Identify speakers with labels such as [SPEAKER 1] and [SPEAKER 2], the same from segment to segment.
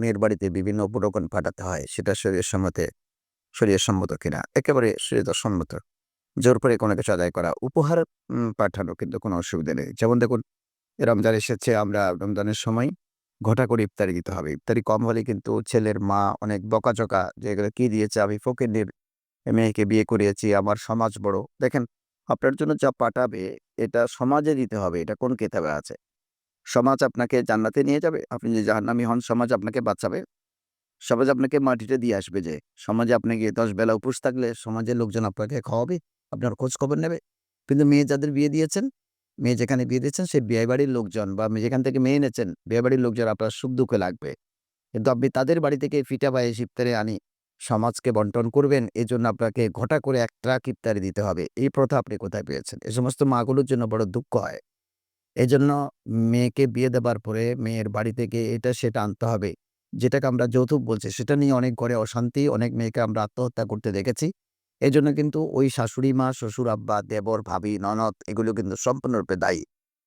[SPEAKER 1] মেয়ের বাড়িতে বিভিন্ন উপঢৌকন পাঠাতে হয়, সেটা শরীর সম্মতে শরীর সম্মত কিনা? একেবারে শরীর সম্মত জোর করে কোনো কিছু আদায় করা, উপহার পাঠানো কিন্তু কোনো অসুবিধা নেই। যেমন দেখুন, রমজান এসেছে, আমরা রমজানের সময় ঘটা করে ইফতারি দিতে হবে। ইফতারি কম হলে কিন্তু ছেলের মা অনেক বকাচকা যে এগুলো কি দিয়েছে, আমি ফকির মেয়েকে বিয়ে করিয়েছি, আমার সমাজ বড়। দেখেন আপনার জন্য যা পাঠাবে, এটা সমাজে দিতে হবে, এটা কোন কেতাবে আছে? সমাজ আপনাকে জান্নাতে নিয়ে যাবে, আপনি যে জাহান্নামি হন, সমাজ আপনাকে বাঁচাবে। সমাজ আপনাকে মাটিতে দিয়ে আসবে যে, সমাজে আপনাকে দশ বেলা উপোস থাকলে সমাজের লোকজন আপনাকে খাওয়াবে, আপনার খোঁজ খবর নেবে। কিন্তু মেয়ে যাদের বিয়ে দিয়েছেন, মেয়ে যেখানে বিয়ে দিয়েছেন সেই বিয়ে বাড়ির লোকজন বা যেখান থেকে মেয়ে এনেছেন বিয়ে বাড়ির লোকজন আপনার সুখ দুঃখে লাগবে। কিন্তু আপনি তাদের বাড়ি থেকে ফিটা পায়ে ইফতারে আনি সমাজকে বন্টন করবেন এই জন্য আপনাকে ঘটা করে এক ট্রাক ইফতারি দিতে হবে। এই প্রথা আপনি কোথায় পেয়েছেন? এই সমস্ত মাগুলোর জন্য বড় দুঃখ হয়। এই জন্য মেয়েকে বিয়ে দেবার পরে মেয়ের বাড়ি থেকে এটা সেটা আনতে হবে। যেটাকে আমরা যৌতুক বলছি, সেটা নিয়ে অনেক ঘরে অশান্তি, অনেক মেয়েকে আমরা আত্মহত্যা করতে দেখেছি। এই জন্য কিন্তু ওই শাশুড়ি মা, শ্বশুর আব্বা, দেবর, ভাবি, ননদ, এগুলো কিন্তু সম্পূর্ণরূপে দায়ী।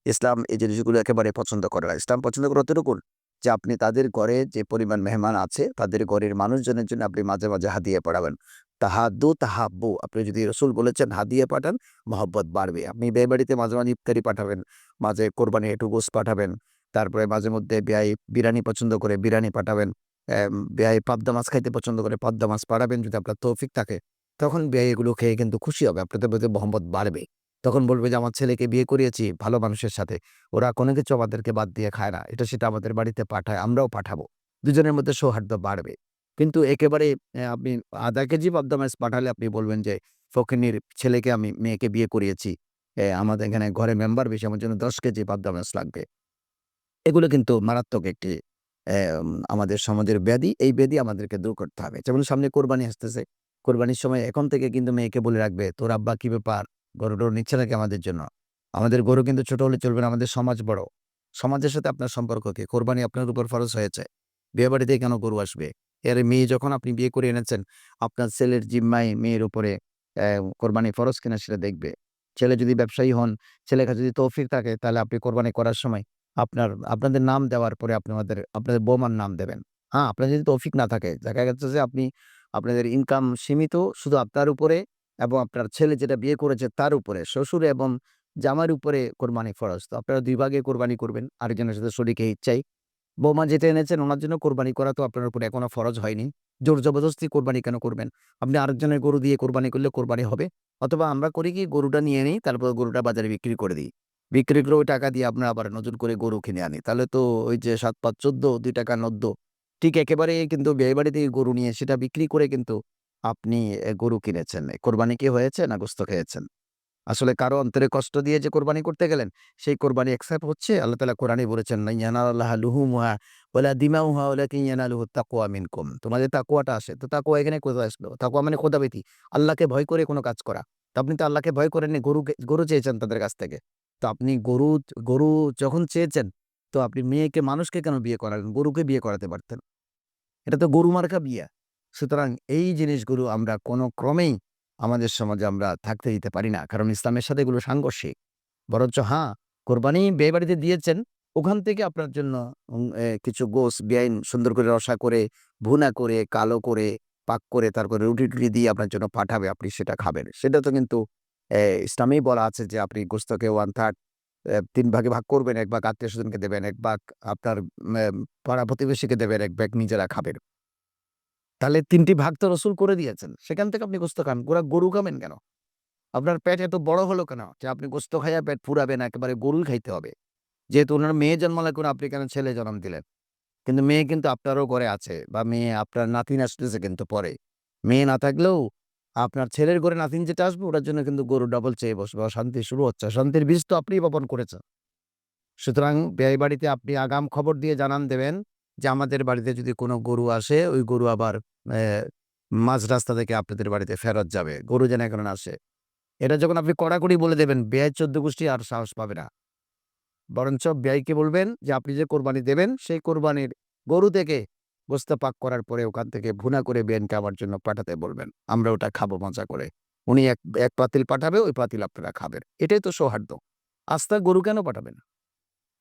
[SPEAKER 1] ইসলাম এই জিনিসগুলো একেবারে পছন্দ করে না। ইসলাম পছন্দ করে অতটুকুন যে আপনি তাদের ঘরে যে পরিমাণ মেহমান আছে, তাদের ঘরের মানুষজনের জন্য আপনি মাঝে মাঝে হাদিয়ে পাঠাবেন তাহাদু, তাহাব্বু। আপনি যদি রসুল বলেছেন, হাদিয়ে পাঠান, মহব্বত বাড়বে। আপনি বিয়ে বাড়িতে মাঝে মাঝে ইফতারি পাঠাবেন, মাঝে কোরবানি একটু গোস পাঠাবেন, তারপরে মাঝে, মধ্যে বেয়াই বিরিয়ানি পছন্দ করে বিরিয়ানি পাঠাবেন বেয়াই পাবদা মাছ খাইতে পছন্দ করে পাবদা মাছ পাঠাবেন যদি আপনার তৌফিক থাকে, তখন বেয়াই এগুলো খেয়ে কিন্তু খুশি হবে, আপনাদের প্রতি মহব্বত বাড়বে। তখন বলবে যে, আমার ছেলেকে বিয়ে করিয়েছি, ভালো মানুষের সাথে। ওরা কোনো কিছু আমাদেরকে বাদ দিয়ে খায় না। এটা সেটা আমাদের বাড়িতে পাঠায়, আমরাও পাঠাবো। দুজনের মধ্যে সৌহার্দ্য বাড়বে। কিন্তু একেবারে আপনি আধা কেজি পাবদা পাঠালে আপনি বলবেন যে, ফকিনির ছেলেকে আমি, মেয়েকে বিয়ে করিয়েছি। আমাদের এখানে ঘরে মেম্বার বেশি আমার জন্য দশ কেজি পাবদা লাগবে। এগুলো কিন্তু মারাত্মক একটি আমাদের সমাজের ব্যাধি। এই ব্যাধি আমাদেরকে দূর করতে হবে। যেমন সামনে কোরবানি আসতেছে। কোরবানির সময় এখন থেকে কিন্তু মেয়েকে বলে রাখবে, তোর আব্বা কি ব্যাপার? গরু টরু নিচ্ছে নাকি আমাদের জন্য? আমাদের গরু কিন্তু ছোট হলে চলবে না, আমাদের সমাজ বড়। সমাজের সাথে আপনার সম্পর্ক কি? কোরবানি আপনার উপর ফরজ হয়েছে। বিয়ে বাড়িতে কেন গরু আসবে? এর মেয়ে যখন আপনি বিয়ে করে এনেছেন, আপনার ছেলের জিম্মায় মেয়ের উপরে কোরবানি ফরজ কিনা সেটা দেখবে। ছেলে যদি ব্যবসায়ী হন ছেলে কাছে যদি তৌফিক থাকে, তাহলে আপনি কোরবানি করার সময় আপনার, আপনাদের নাম দেওয়ার পরে আপনি আমাদের, আপনাদের বৌমার নাম দেবেন। হ্যাঁ আপনার যদি তৌফিক না থাকে, দেখা যাচ্ছে যে আপনি, আপনাদের ইনকাম সীমিত, শুধু আপনার উপরে এবং আপনার ছেলে যেটা বিয়ে করেছে তার উপরে, শ্বশুর এবং জামার উপরে কোরবানি ফরজ। তো আপনারা দুই ভাগে কোরবানি করবেন, আরেকজনের সাথে শরীকে ইচ্ছাই বৌমা যেটা এনেছেন, ওনার জন্য কোরবানি করা তো আপনার উপরে এখনও ফরজ হয়নি। জোর জবরদস্তি কোরবানি কেন করবেন? আপনি আরেকজনের গরু দিয়ে কোরবানি করলে কোরবানি হবে? অথবা আমরা করি কি, গরুটা নিয়ে নিই, তারপর গরুটা বাজারে বিক্রি করে দিই। বিক্রি করে ওই টাকা দিয়ে আমরা আবার নতুন করে গরু কিনে আনি। তাহলে তো ওই যে সাত, পাঁচ, চোদ্দ, দুই টাকা নদ্য ঠিক একেবারে কিন্তু বিয়ে বাড়ি থেকে গরু নিয়ে সেটা বিক্রি করে কিন্তু আপনি গরু কিনেছেন। কোরবানি কি হয়েছে না গোস্ত খেয়েছেন? আসলে কারও অন্তরে কষ্ট দিয়ে যে কোরবানি করতে গেলেন, সেই কোরবানি একসেপ্ট হচ্ছে, আল্লাহ তালা কোরআনে বলেছেন ইয়ানাল্লাহ লুহুমুহা ওলা দিমাউহা ওলা ইয়ানালুহু তাকুয়া মিনকুম। তোমাদের তাকুয়াটা আসে, তো তাকুয়া এখানে কোথায় আসলো? তাকুয়া মানে খোদাবেতি আল্লাহকে ভয় করে কোনো কাজ করা। তো আপনি তো আল্লাহকে ভয় করেননি গরুকে গরু চেয়েছেন তাদের কাছ থেকে। তো আপনি গরু গরু যখন চেয়েছেন, তো আপনি মেয়েকে, মানুষকে কেন বিয়ে করালেন? গরুকে বিয়ে করাতে পারতেন? এটা তো গরু মার্কা বিয়ে। সুতরাং এই জিনিসগুলো আমরা কোনো ক্রমেই আমাদের সমাজে আমরা থাকতে দিতে পারি না। কারণ ইসলামের সাথে এগুলো সাংঘর্ষিক। বরঞ্চ হ্যাঁ কোরবানি বিয়ে বাড়িতে দিয়েছেন, ওখান থেকে আপনার জন্য কিছু গোস, বেআইন সুন্দর করে রসা করে, ভুনা করে, কালো করে, পাক করে, তারপরে রুটি টুটি দিয়ে আপনার জন্য পাঠাবে, আপনি সেটা খাবেন। সেটা তো কিন্তু ইসলামেই বলা আছে যে আপনি গোস্তকে ওয়ান থার্ড তিন ভাগে ভাগ করবেন, এক ভাগ আত্মীয় স্বজনকে দেবেন, এক ভাগ আপনার পাড়া প্রতিবেশীকে দেবেন, এক ব্যাগ নিজেরা খাবেন। তাহলে তিনটি ভাগ তো রসুল করে দিয়েছেন। সেখান থেকে আপনি গোস্ত খান। গোড়া গরু খাবেন কেন? আপনার পেট এত বড় হলো কেন? যে আপনি গোস্ত খাইয়া পেট ফুরাবেন একেবারে গরুই খাইতে হবে। যেহেতু ওনার মেয়ে জন্মালে কোনো আপনি কেন ছেলে জন্ম দিলেন? কিন্তু মেয়ে কিন্তু আপনারও ঘরে আছে বা মেয়ে আপনার নাতিন আসতেছে কিন্তু পরে। মেয়ে না থাকলেও আপনার ছেলের ঘরে নাতিন যেটা আসবে, ওটার জন্য কিন্তু গরু ডবল চেয়ে বসবে। শান্তি শুরু হচ্ছে। শান্তির বীজ তো আপনি বপন করেছেন। সুতরাং ব্যয় বাড়িতে আপনি আগাম খবর দিয়ে জানান দেবেন যে আমাদের বাড়িতে যদি কোনো গরু আসে, ওই গরু আবার মাঝ রাস্তা থেকে আপনাদের বাড়িতে ফেরত যাবে। গরু যেন এখন আসে। এটা যখন আপনি কড়াকড়ি বলে দেবেন, ব্যয় চোদ্দ গোষ্ঠী আর সাহস পাবে না। বরঞ্চ ব্যয়কে বলবেন যে আপনি যে কোরবানি দেবেন, সেই কোরবানির গরু থেকে গোস্ত পাক করার পরে ওখান থেকে ভুনা করে বেনকে আমার জন্য পাঠাতে বলবেন। আমরা ওটা খাব মজা করে। উনি এক এক পাতিল পাঠাবে, ওই পাতিল আপনারা খাবেন। এটাই তো সৌহার্দ্য। আস্থা গরু কেন পাঠাবেন?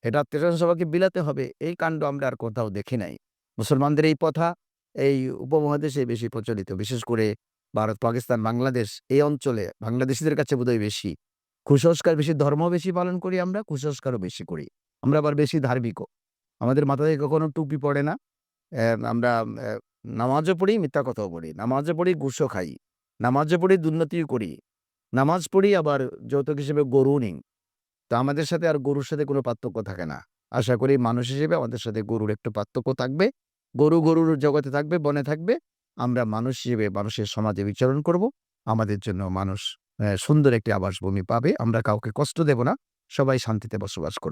[SPEAKER 1] এটা আত্মীয় সবাইকে বিলাতে হবে, এই কাণ্ড আমরা আর কোথাও দেখি নাই। মুসলমানদের এই প্রথা, এই উপমহাদেশে বেশি প্রচলিত। বিশেষ করে ভারত, পাকিস্তান, বাংলাদেশ এই অঞ্চলে বাংলাদেশিদের কাছে বোধহয় বেশি। কুসংস্কার বেশি, ধর্ম বেশি পালন করি আমরা, কুসংস্কারও বেশি করি। আমরা আবার বেশি ধার্মিকও। আমাদের মাথায় কখনো টুপি পড়ে না। আমরা নামাজও পড়ি, মিথ্যা কথাও পড়ি নামাজও পড়ি গুসও খাই। নামাজও পড়ি, দুর্নীতিও করি। নামাজ পড়ি আবার যৌতুক হিসেবে গরু নিই। তো আমাদের সাথে আর গরুর সাথে কোনো পার্থক্য থাকে না। আশা করি মানুষ হিসেবে আমাদের সাথে গরুর একটু পার্থক্য থাকবে। গরু গরুর জগতে থাকবে, বনে থাকবে। আমরা মানুষ হিসেবে মানুষের সমাজে বিচরণ করব। আমাদের জন্য মানুষ সুন্দর একটি আবাসভূমি পাবে। আমরা কাউকে কষ্ট দেব না। সবাই শান্তিতে বসবাস করব।